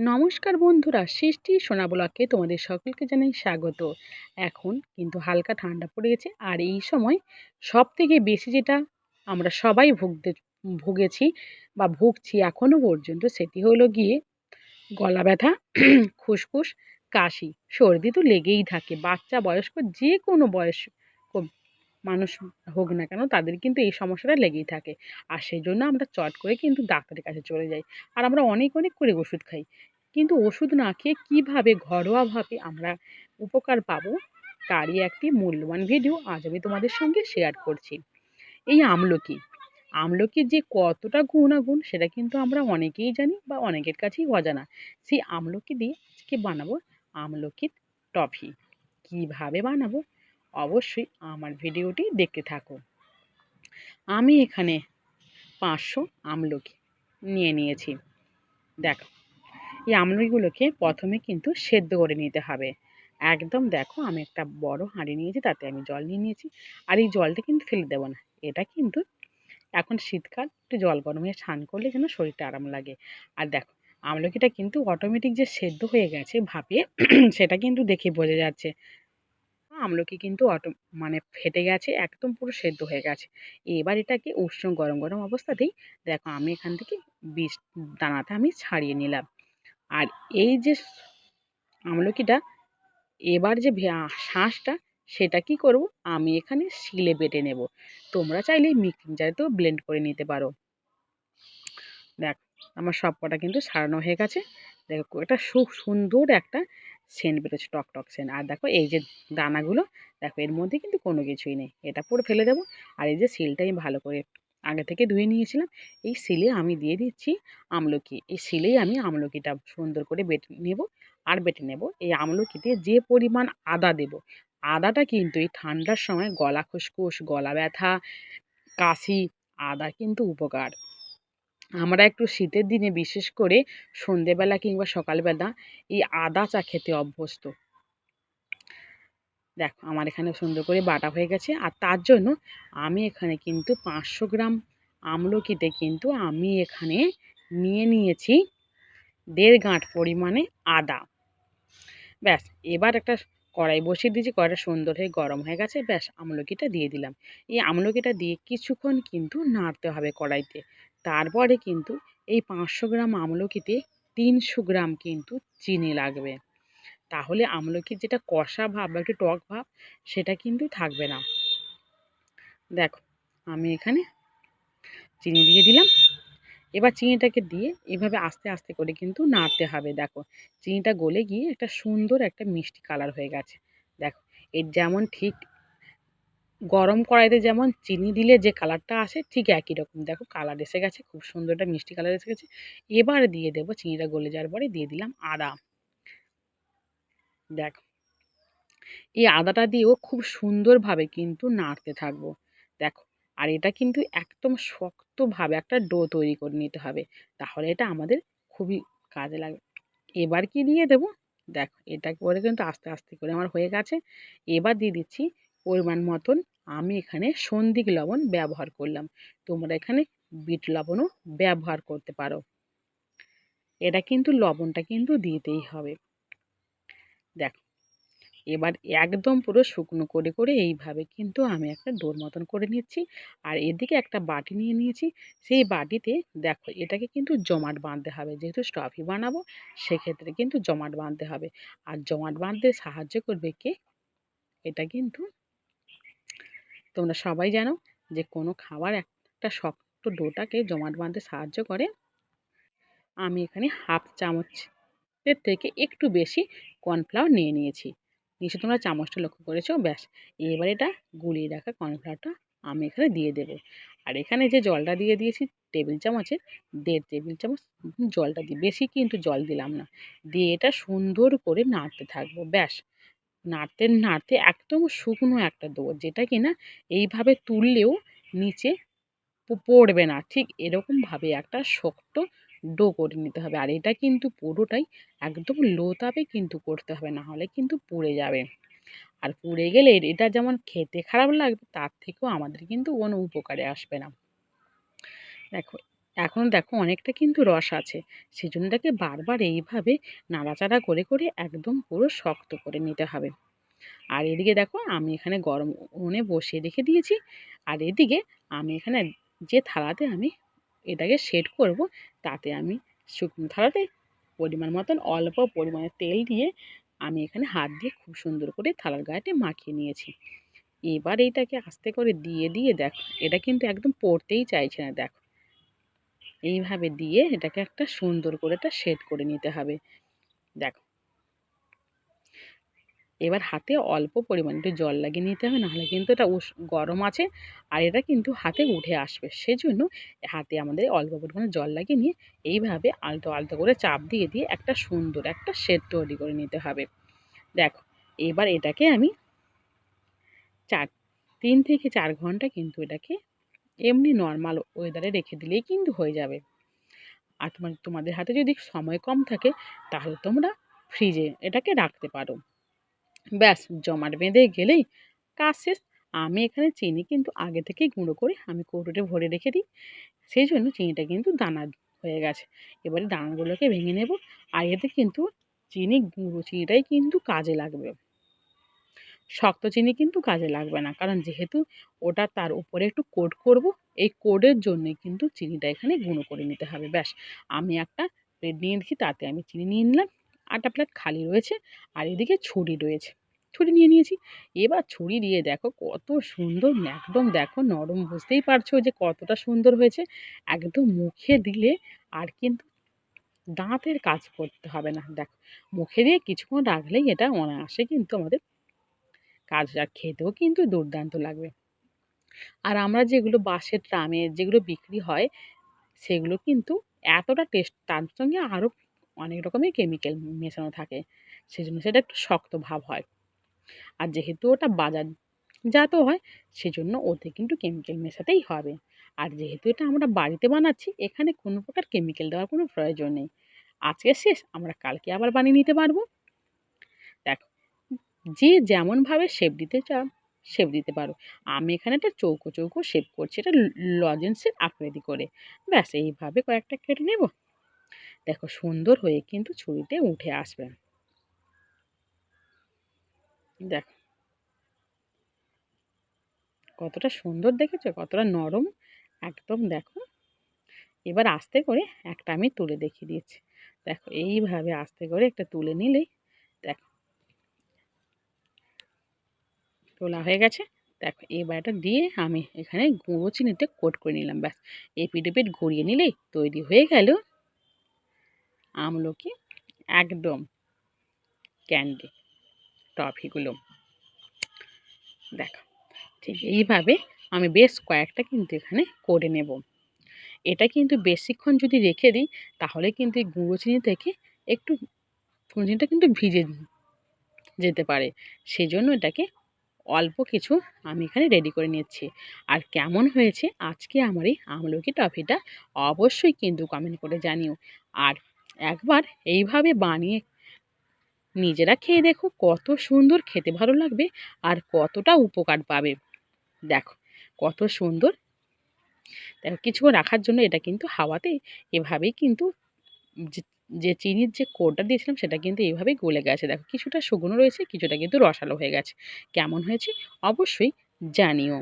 নমস্কার বন্ধুরা, সৃষ্টি সোনা ব্লগকে তোমাদের সকলকে জানাই স্বাগত। এখন কিন্তু হালকা ঠান্ডা পড়ে গেছে, আর এই সময় সব থেকে বেশি যেটা আমরা সবাই ভুগতে, ভুগেছি বা ভুগছি এখনও পর্যন্ত সেটি হলো গিয়ে গলা ব্যথা, খুসখুস, কাশি। সর্দি তো লেগেই থাকে, বাচ্চা বয়স্ক যে কোনো বয়স মানুষ হোক না কেন তাদের কিন্তু এই সমস্যাটা লেগেই থাকে। আর সেই জন্য আমরা চট করে কিন্তু ডাক্তারের কাছে চলে যাই। আর আমরা অনেক অনেক করে ওষুধ খাই। কিন্তু ওষুধ না খেয়ে কীভাবে ঘরোয়াভাবে আমরা উপকার পাবো, তারই একটি মূল্যবান ভিডিও আজ আমি তোমাদের সঙ্গে শেয়ার করছি। এই আমলকি, আমলকির যে কতটা গুণাগুণ সেটা কিন্তু আমরা অনেকেই জানি বা অনেকের কাছেই অজানা। সেই আমলকি দিয়ে আজকে বানাবো আমলকির টফি কীভাবে বানাবো? অবশ্যই আমার ভিডিওটি দেখতে থাকো। আমি এখানে পাঁচশো আমলকি নিয়ে নিয়েছি। দেখো এই আমলকিগুলোকে প্রথমে কিন্তু সেদ্ধ করে নিতে হবে। একদম দেখো আমি একটা বড় হাঁড়ি নিয়েছি, তাতে আমি জল নিয়ে নিয়েছি। আর এই জলটা কিন্তু ফেলে দেবো না। এটা কিন্তু এখন শীতকাল, একটু জল গরম স্নান করলে যেন শরীরটা আরাম লাগে। আর দেখো, আমলকিটা কিন্তু অটোমেটিক যে সেদ্ধ হয়ে গেছে ভাপে সেটা কিন্তু দেখে বোঝা যাচ্ছে। আমলকি কিন্তু অটো মানে ফেটে গেছে, একদম পুরো সেদ্ধ হয়ে গেছে। এবার এটাকে উষ্ণ গরম গরম অবস্থাতেই দেখো আমি এখান থেকে বীজ, দানাটা আমি ছাড়িয়ে নিলাম। আর এই যে আমলকিটা, এবার যে শাঁসটা, সেটা কি করব? আমি এখানে শিলে বেটে নেব। তোমরা চাইলে মিক্সিং জারেতেও ব্লেন্ড করে নিতে পারো। দেখ, আমার সব কটা কিন্তু সারানো হয়ে গেছে। দেখো এটা খুব সুন্দর একটা সেন্ট বেরোচ্ছে, টক টক সেন্ট। আর দেখো, এই যে দানাগুলো, দেখো, এর মধ্যে কিন্তু কোনো কিছুই নেই। এটা পুরো ফেলে দেবো। আর এই যে সিলটা আমি ভালো করে আগে থেকে ধুয়ে নিয়েছিলাম। এই সিলে আমি দিয়ে দিচ্ছি আমলকি। এই সিলেই আমি আমলকিটা সুন্দর করে বেটে নেব আর বেটে নেব। এই আমলকিতে যে পরিমাণ আদা দেব, আদাটা কিন্তু এই ঠান্ডার সময় গলা খুসখুস, গলা ব্যথা, কাশি, আদা কিন্তু উপকার। আমরা একটু শীতের দিনে বিশেষ করে সন্ধেবেলা কিংবা সকালবেলা এই আদা চা খেতে অভ্যস্ত। দেখো, আমার এখানে সুন্দর করে বাটা হয়ে গেছে আর তার জন্য আমি এখানে কিন্তু পাঁচশো গ্রাম আমলকিতে কিন্তু আমি এখানে নিয়ে নিয়েছি দেড় গাঁট পরিমাণে আদা। ব্যাস, এবার একটা কড়াই বসিয়ে দিয়েছি, কড়াইটা সুন্দর হয়ে গরম হয়ে গেছে, ব্যাস আমলকিটা দিয়ে দিলাম। এই আমলকিটা দিয়ে কিছুক্ষণ কিন্তু নাড়তে হবে কড়াইতে। তারপরে কিন্তু এই পাঁচশো গ্রাম আমলকিতে তিনশো গ্রাম কিন্তু চিনি লাগবে। তাহলে আমলকির যেটা কষা ভাব বা একটু টক ভাব, সেটা কিন্তু থাকবে না। দেখো, আমি এখানে চিনি দিয়ে দিলাম। এবার চিনিটাকে দিয়ে এভাবে আস্তে আস্তে করে কিন্তু নাড়তে হবে। দেখো, চিনিটা গলে গিয়ে একটা সুন্দর একটা মিষ্টি কালার হয়ে গেছে। দেখো, এর যেমন ঠিক গরম কড়াইতে যেমন চিনি দিলে যে কালারটা আসে, ঠিক একই রকম। দেখো কালার এসে গেছে, খুব সুন্দর একটা মিষ্টি কালার এসে গেছে। এবার দিয়ে দেবো চিনিটা গলে যাওয়ার পরে দিয়ে দিলাম আদা। দেখো। এই আদাটা দিয়েও খুব সুন্দরভাবে কিন্তু নাড়তে থাকব। দেখো, আর এটা কিন্তু একদম শক্তভাবে একটা ডো তৈরি করে নিতে হবে। তাহলে এটা আমাদের খুবই কাজে লাগবে। এবার কি দিয়ে দেবো? দেখো, এটা করে কিন্তু আস্তে আস্তে করে আমার হয়ে গেছে। এবার দিয়ে দিচ্ছি পরিমাণ মতন আমি এখানে সন্দিক লবণ ব্যবহার করলাম। তোমরা এখানে বিট লবণও ব্যবহার করতে পারো। এটা কিন্তু লবণটা কিন্তু দিতেই হবে। দেখো, এবার একদম পুরো শুকনো করে করে এইভাবে কিন্তু আমি একটা ডোর মতন করে নিচ্ছি। আর এদিকে একটা বাটি নিয়ে নিয়েছি। সেই বাটিতে দেখো, এটাকে কিন্তু জমাট বাঁধতে হবে। যেহেতু স্টফি বানাবো, সেক্ষেত্রে কিন্তু জমাট বাঁধতে হবে। আর জমাট বাঁধতে সাহায্য করবে কে? এটা কিন্তু তোমরা সবাই জানো যে কোনো খাবার একটা শক্ত ডোটাকে জমাট বাঁধতে সাহায্য করে। আমি এখানে হাফ চামচের থেকে একটু বেশি কর্নফ্লাওয়ার নিয়ে নিয়েছি। নিশ্চয় তোমরা চামচটা লক্ষ্য করেছ? ব্যাস, এবার এটা গুলিয়ে রাখা কর্নফ্লাওয়ারটা আমি এখানে দিয়ে দেবো। আর এখানে যে জলটা দিয়ে দিয়েছি টেবিল চামচের, দেড় টেবিল চামচ জলটা দিই বেশি কিন্তু জল দিলাম না। দিয়ে এটা সুন্দর করে নাড়তে থাকব, ব্যাস। নাড়তে নাড়তে একদম শুকনো একটা দেবো যেটা কিনা এইভাবে তুললেও নিচে পড়বে না। ঠিক এরকমভাবে একটা শক্ত ডো করে নিতে হবে। আর এটা কিন্তু পুরোটাই একদম লো তাপে কিন্তু করতে হবে, না হলে কিন্তু পুড়ে যাবে। আর পুড়ে গেলে এটা যেমন খেতে খারাপ লাগবে, তার থেকেও আমাদের কিন্তু কোনো উপকারে আসবে না। দেখো, এখন দেখো অনেকটা কিন্তু রস আছে। সেজন্য এটাকে বারবার এইভাবে নাড়াচাড়া করে করে একদম পুরো শক্ত করে নিতে হবে। আর এদিকে দেখো আমি এখানে গরম উনুনে বসিয়ে রেখে দিয়েছি। আর এদিকে আমি এখানে যে থালাতে আমি এটাকে সেট করব, তাতে আমি শুকনো থালাতে পরিমাণ মতন অল্প পরিমাণে তেল দিয়ে আমি এখানে হাত দিয়ে খুব সুন্দর করে থালার গায়েতে মাখিয়ে নিয়েছি। এবার এইটাকে আস্তে করে দিয়ে দিয়ে দেখো, এটা কিন্তু একদম পড়তেই চাইছে না, দেখো। এইভাবে দিয়ে এটাকে একটা সুন্দর করে একটা সেট করে নিতে হবে। দেখো এবার হাতে অল্প পরিমাণে একটু জল লাগিয়ে নিতে হবে, নাহলে কিন্তু এটা উষ- গরম আছে আর এটা কিন্তু হাতে উঠে আসবে। সেজন্য হাতে আমাদের অল্প পরিমাণে জল লাগিয়ে নিয়ে এইভাবে আলতো আলতো করে চাপ দিয়ে দিয়ে একটা সুন্দর একটা শেড তৈরি করে নিতে হবে। দেখো, এবার এটাকে আমি চার, তিন থেকে চার ঘণ্টা কিন্তু এটাকে এমনি নর্মাল ওয়েদারে রেখে দিলেই কিন্তু হয়ে যাবে। আর তোমার, তোমাদের হাতে যদি সময় কম থাকে, তাহলে তোমরা ফ্রিজে এটাকে রাখতে পারো। ব্যাস, জমাট বেঁধে গেলেই কাজ শেষ। আমি এখানে চিনি কিন্তু আগে থেকেই গুঁড়ো করে আমি কৌটোতে ভরে রেখে দিই। সেই জন্য চিনিটা কিন্তু দানা হয়ে গেছে। এবারে দানাগুলোকে ভেঙে নেব আর এতে কিন্তু চিনি, গুঁড়ো চিনিটাই কিন্তু কাজে লাগবে। শক্ত চিনি কিন্তু কাজে লাগবে না। কারণ যেহেতু ওটা তার উপরে একটু কোট করব, এই কোডের জন্যই কিন্তু চিনিটা এখানে গুঁড়ো করে নিতে হবে। ব্যাস, আমি একটা প্লেট নিয়ে নিয়েছি, তাতে আমি চিনি নিয়ে নিলাম। আটা প্লেট খালি রয়েছে আর এদিকে ছুরি রয়েছে। ছুরি নিয়ে নিয়েছি। এবার ছুরি দিয়ে দেখো কত সুন্দর একদম দেখো নরম, বুঝতেই পারছ যে কতটা সুন্দর হয়েছে। একদম মুখে দিলে আর কিন্তু দাঁতের কাজ করতে হবে না। দেখো, মুখে দিয়ে কিছুক্ষণ রাখলেই এটা অনায়াসে কিন্তু আমাদের কাজ আর খেতেও কিন্তু দুর্দান্ত লাগবে। আর আমরা যেগুলো বাঁশের ট্রামে যেগুলো বিক্রি হয়, সেগুলো কিন্তু এতটা টেস্ট, তার সঙ্গে আরও অনেক রকমের কেমিক্যাল মেশানো থাকে। সেজন্য সেটা একটু শক্ত ভাব হয়। আর যেহেতু ওটা বাজারজাত হয়, সেজন্য ওতে কিন্তু কেমিক্যাল মেশাতেই হবে। আর যেহেতু এটা আমরা বাড়িতে বানাচ্ছি, এখানে কোনো প্রকার কেমিক্যাল দেওয়ার কোনো প্রয়োজন নেই। আজকে শেষ, আমরা কালকে আবার বানিয়ে নিতে পারব। দেখো, যে যেমনভাবে শেপ দিতে চাও শেপ দিতে পারো। আমি এখানে একটা চৌকো চৌকো শেপ করছি, এটা লজেন্সের আকৃতি করে। ব্যাস, এইভাবে কয়েকটা কেটে নেব। দেখো, সুন্দর হয়ে কিন্তু ছুরিতে উঠে আসবে। দেখো। কতটা সুন্দর দেখেছ, কতটা নরম। একদম দেখো। এবার আস্তে করে একটা আমি তুলে দেখিয়ে দিয়েছি। দেখো, এইভাবে আস্তে করে একটা তুলে নিলেই দেখো। তোলা হয়ে গেছে। দেখো, এবার এটা দিয়ে আমি এখানে গুঁড়ো চিনিতে কোট করে নিলাম, ব্যাস। এপিট এপিট ঘুরিয়ে নিলেই তৈরি হয়ে গেল আমলকি একদম ক্যান্ডি। টফিগুলো দেখো, ঠিক এইভাবে আমি বেশ কয়েকটা কিন্তু এখানে করে নেব। এটা কিন্তু বেশিক্ষণ যদি রেখে দিই, তাহলে কিন্তু এই গুঁড়ো চিনি থেকে একটু গুঁড়ো চিনিটা কিন্তু ভিজে যেতে পারে। সেই জন্য এটাকে অল্প কিছু আমি এখানে রেডি করে নিচ্ছি। আর কেমন হয়েছে আজকে আমার এই আমলকি টফিটা অবশ্যই কিন্তু কমেন্ট করে জানিও। আর একবার এইভাবে বানিয়ে নিজেরা খেয়ে দেখো কত সুন্দর খেতে ভালো লাগবে আর কতটা উপকার পাবে। দেখো কত সুন্দর। দেখো কিছু রাখার জন্য এটা কিন্তু হাওয়াতে এভাবেই কিন্তু যে চিনির যে কোডটা দিয়েছিলাম সেটা কিন্তু এইভাবেই গলে গেছে। দেখো কিছুটা শুকনো রয়েছে, কিছুটা কিন্তু রসালো হয়ে গেছে। কেমন হয়েছে অবশ্যই জানিও।